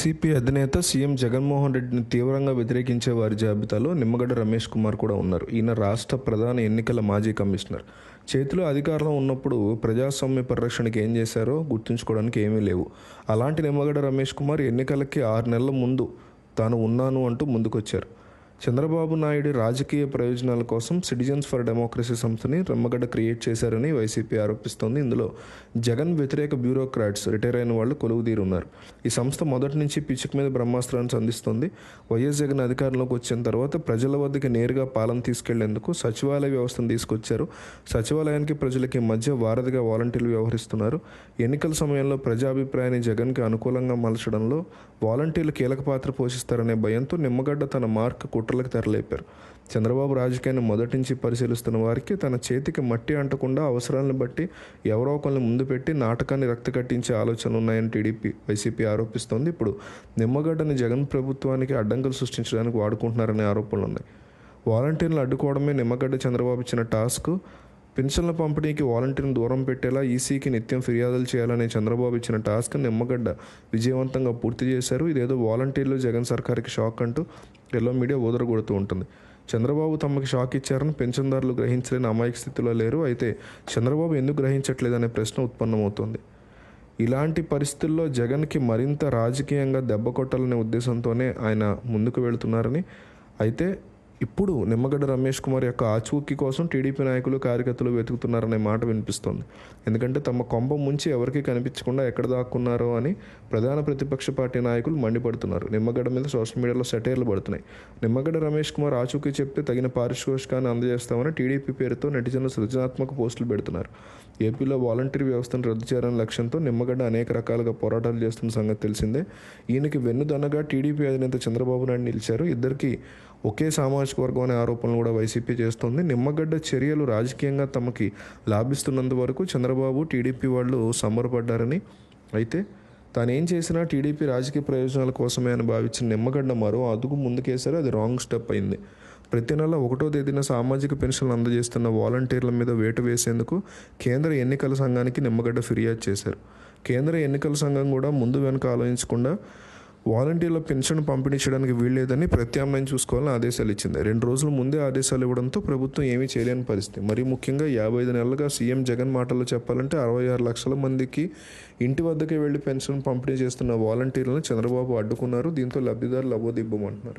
YCP అధినేత CM Jaganmohan రెడ్డిని తీవ్రంగా వ్యతిరేకించే వారి జాబితాలో నిమ్మగడ్డ రమేష్ కుమార్ కూడా ఉన్నారు. ఈయన రాష్ట్ర ప్రధాన ఎన్నికల మాజీ కమిషనర్. చేతిలో అధికారంలో ఉన్నప్పుడు ప్రజాస్వామ్య పరిరక్షణకి ఏం చేశారో గుర్తుంచుకోవడానికి ఏమీ లేవు. అలాంటి నిమ్మగడ్డ రమేష్ కుమార్ ఎన్నికలకి ఆరు నెలల ముందు తాను ఉన్నాను అంటూ ముందుకొచ్చారు. చంద్రబాబు నాయుడు రాజకీయ ప్రయోజనాల కోసం సిటిజన్స్ ఫర్ డెమోక్రసీ సంస్థని రమ్మగడ్డ క్రియేట్ చేశారని వైసీపీ ఆరోపిస్తోంది. ఇందులో జగన్ వ్యతిరేక బ్యూరోక్రాట్స్ రిటైర్ అయిన వాళ్ళు కొలువుదీరు ఉన్నారు ఈ సంస్థ మొదటి నుంచి పిచ్చుక మీద బ్రహ్మాస్త్రాన్ని సంధిస్తోంది. వైఎస్ జగన్ అధికారంలోకి వచ్చిన తర్వాత ప్రజల వద్దకి నేరుగా పాలన తీసుకెళ్ళేందుకు సచివాలయ వ్యవస్థను తీసుకొచ్చారు. సచివాలయానికి ప్రజలకి మధ్య వారధిగా వాలంటీర్లు వ్యవహరిస్తున్నారు. ఎన్నికల సమయంలో ప్రజాభిప్రాయాన్ని జగన్కి అనుకూలంగా మలచడంలో వాలంటీర్లు కీలక పాత్ర పోషిస్తారనే భయంతో నిమ్మగడ్డ తన మార్క్ కుట్రలకు తెరలేపారు. చంద్రబాబు రాజకీయాన్ని మొదటి నుంచి పరిశీలిస్తున్న వారికి తన చేతికి మట్టి అంటకుండా అవసరాలను బట్టి ఎవరో ఒకరిని ముందు పెట్టి నాటకాన్ని రక్త కట్టించే ఆలోచనలు ఉన్నాయని టీడీపీ వైసీపీ ఆరోపిస్తోంది. ఇప్పుడు నిమ్మగడ్డని జగన్ ప్రభుత్వానికి అడ్డంకులు సృష్టించడానికి వాడుకుంటున్నారనే ఆరోపణలు ఉన్నాయి. వాలంటీర్లు అడ్డుకోవడమే నిమ్మగడ్డ చంద్రబాబు ఇచ్చిన టాస్క్. పెన్షన్ల పంపిణీకి వాలంటీర్ని దూరం పెట్టేలా ఈసీకి నిత్యం ఫిర్యాదులు చేయాలనే చంద్రబాబు ఇచ్చిన టాస్క్ నిమ్మగడ్డ విజయవంతంగా పూర్తి చేశారు. ఇదేదో వాలంటీర్లు జగన్ సర్కార్కి షాక్ అంటూ ఎల్లో మీడియా ఊదరగొడుతూ ఉంటుంది. చంద్రబాబు తమకి షాక్ ఇచ్చారని పెన్షన్దారులు గ్రహించలేని అమాయక స్థితిలో లేరు. అయితే చంద్రబాబు ఎందుకు గ్రహించట్లేదనే ప్రశ్న ఉత్పన్నమవుతుంది. ఇలాంటి పరిస్థితుల్లో జగన్కి మరింత రాజకీయంగా దెబ్బ కొట్టాలనే ఉద్దేశంతోనే ఆయన ముందుకు వెళుతున్నారని. అయితే ఇప్పుడు నిమ్మగడ్డ రమేష్ కుమార్ యొక్క ఆచూకీ కోసం టీడీపీ నాయకులు కార్యకర్తలు వెతుకుతున్నారనే మాట వినిపిస్తోంది. ఎందుకంటే తమ కొంప ముంచి ఎవరికీ కనిపించకుండా ఎక్కడ దాక్కున్నారో అని ప్రధాన ప్రతిపక్ష పార్టీ నాయకులు మండిపడుతున్నారు. నిమ్మగడ్డ మీద సోషల్ మీడియాలో సెటైర్లు పడుతున్నాయి. నిమ్మగడ్డ రమేష్ కుమార్ ఆచూకీ చెప్తే తగిన పారితోషికాన్ని అందజేస్తామని టీడీపీ పేరుతో నెటిజన్లు సృజనాత్మక పోస్టులు పెడుతున్నారు. ఏపీలో వాలంటీర్ వ్యవస్థను రద్దు చేయాలనే లక్ష్యంతో నిమ్మగడ్డ అనేక రకాలుగా పోరాటాలు చేస్తున్న సంగతి తెలిసిందే. ఈయనకి వెన్నుదన్నగా టీడీపీ అధినేత చంద్రబాబు నాయుడు నిలిచారు. ఇద్దరికి ఒకే సామాజిక వర్గం అనే ఆరోపణలు కూడా వైసీపీ చేస్తోంది. నిమ్మగడ్డ చర్యలు రాజకీయంగా తమకి లాభిస్తున్నంత వరకు చంద్రబాబు టీడీపీ వాళ్ళు సంబరపడ్డారని అయితే తాను ఏం చేసినా టీడీపీ రాజకీయ ప్రయోజనాల కోసమే అని భావించిన నిమ్మగడ్డ మరో అదుగు ముందుకేసారు అది రాంగ్ స్టెప్ అయింది. ప్రతి నెల ఒకటో తేదీన సామాజిక పెన్షన్లు అందజేస్తున్న వాలంటీర్ల మీద వేటు వేసేందుకు కేంద్ర ఎన్నికల సంఘానికి నిమ్మగడ్డ ఫిర్యాదు చేశారు. కేంద్ర ఎన్నికల సంఘం కూడా ముందు వెనుక ఆలోచించకుండా వాలంటీర్ల పెన్షన్ పంపిణీ చేయడానికి వీల్లేదని ప్రత్యామ్నాయం చూసుకోవాలని ఆదేశాలు ఇచ్చింది. రెండు రోజుల ముందే ఆదేశాలు ఇవ్వడంతో ప్రభుత్వం ఏమీ చేయలేని పరిస్థితి. మరీ ముఖ్యంగా యాభై ఐదు నెలలుగా సీఎం జగన్ మాటల్లో చెప్పాలంటే అరవై ఆరు లక్షల మందికి ఇంటి వద్దకే వెళ్ళి పెన్షన్ పంపిణీ చేస్తున్న వాలంటీర్లను చంద్రబాబు అడ్డుకున్నారు. దీంతో లబ్ధిదారులు అవ్వదిబ్బమంటున్నారు